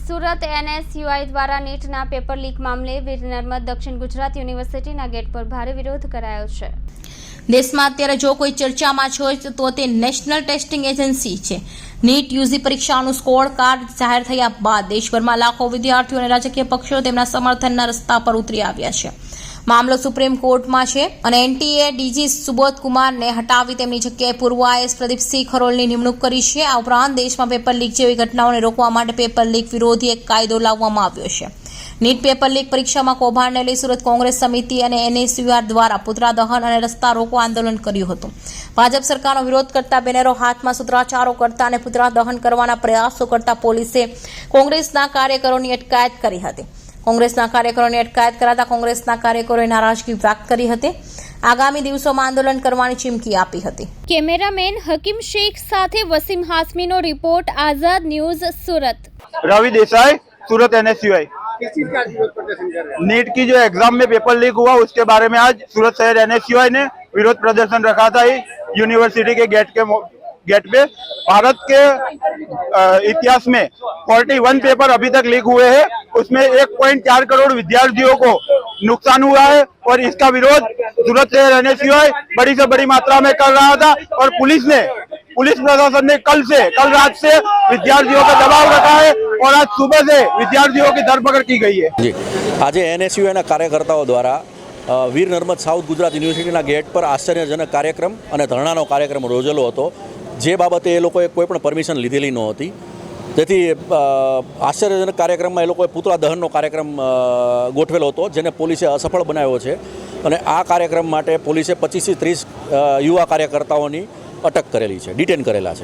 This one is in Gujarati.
સુરત એનએસયુઆઈ દ્વારા નીટના પેપર લીક મામલે વીર નર્મદ દક્ષિણ ગુજરાત યુનિવર્સિટીના ગેટ પર ભારે વિરોધ કરાયો છે. દેશમાં અત્યારે જો કોઈ ચર્ચામાં છે તો તે નેશનલ ટેસ્ટિંગ એજન્સી છે. નીટ યુજી પરીક્ષાનું સ્કોર કાર્ડ જાહેર થયા બાદ દેશભરમાં લાખો વિદ્યાર્થીઓ અને રાજકીય પક્ષો તેમના સમર્થનના રસ્તા પર ઉતરી આવ્યા છે. મામલો સુપ્રીમ કોર્ટમાં છે અને એનટીએ ડીજી સુબોધ કુમારને હટાવી તેમની જગ્યાએ પૂર્વ આઈએસ પ્રદીપસિંહ ખરોલની નિમણૂક કરી છે. આ ઉપરાંત દેશમાં પેપર લીક જેવી ઘટનાઓને રોકવા માટે પેપર લીક વિરોધી એક કાયદો લાવવામાં આવ્યો છે. નીટ પેપર લીક પરીક્ષામાં કૌભાંડને લઈ સુરત કોંગ્રેસ સમિતિ અને એનએસયુઆર દ્વારા પુતળા દહન અને રસ્તા રોકો આંદોલન કર્યું હતું. ભાજપ સરકારનો વિરોધ કરતા બેનરો હાથમાં સૂત્રાચારો કરતા અને પુતળા દહન કરવાના પ્રયાસો કરતા પોલીસે કોંગ્રેસના કાર્યકરોની અટકાયત કરી હતી. કોંગ્રેસના કાર્યકરોની અટકાયત કરાતા કોંગ્રેસના કાર્યકરોએ નારાજગી વ્યક્ત કરી હતી આગામી દિવસોમાં આંદોલન કરવાની ચીમકી આપી હતી કેમેરામેન હકીમ શેખ સાથે વસીમ હાસમીનો રિપોર્ટ આઝાદ ન્યૂઝ સુરત रवि देसाई सूरत एन किस चीज का विरोध प्रदर्शन कर रहे हैं नीट की जो एग्जाम में पेपर लीक हुआ उसके बारे में आज सूरत शहर एन ने विरोध प्रदर्शन रखा था ये यूनिवर्सिटी के गेट के मो- गेट पे भारत के अ, इतिहास में 41 पेपर अभी तक लीक हुए हैं उसमें 1.4 करोड़ विद्यार्थियों को नुकसान हुआ है और इसका विरोध सूरत शहर एन बड़ी से बड़ी मात्रा में कर रहा था और पुलिस ने पुलिस प्रशासन ने कल से कल रात से विद्यार्थियों का दबाव रखा है और आज सुबह से विद्यार्थियों की धरपकड़ की गई है જી આજે એનએસયુના કાર્યકર્તાઓ દ્વારા અ, વીર નર્મદ સાઉથ ગુજરાત યુનિવર્સિટીના ગેટ પર આશ્ચર્યજનક કાર્યક્રમ અને ધરણાનો કાર્યક્રમ યોજેલો હતો જે બાબતે એ લોકોએ કોઈ પણ પરમિશન લીધેલી નહોતી. તેથી આશ્ચર્યજનક કાર્યક્રમમાં એ લોકોએ પૂતળા દહનનો કાર્યક્રમ ગોઠવેલો હતો, જેને પોલીસે અસફળ બનાવ્યો છે. અને આ કાર્યક્રમ માટે પોલીસે પચીસથી ત્રીસ યુવા કાર્યકર્તાઓની અટક કરેલી છે, ડિટેન કરેલા છે.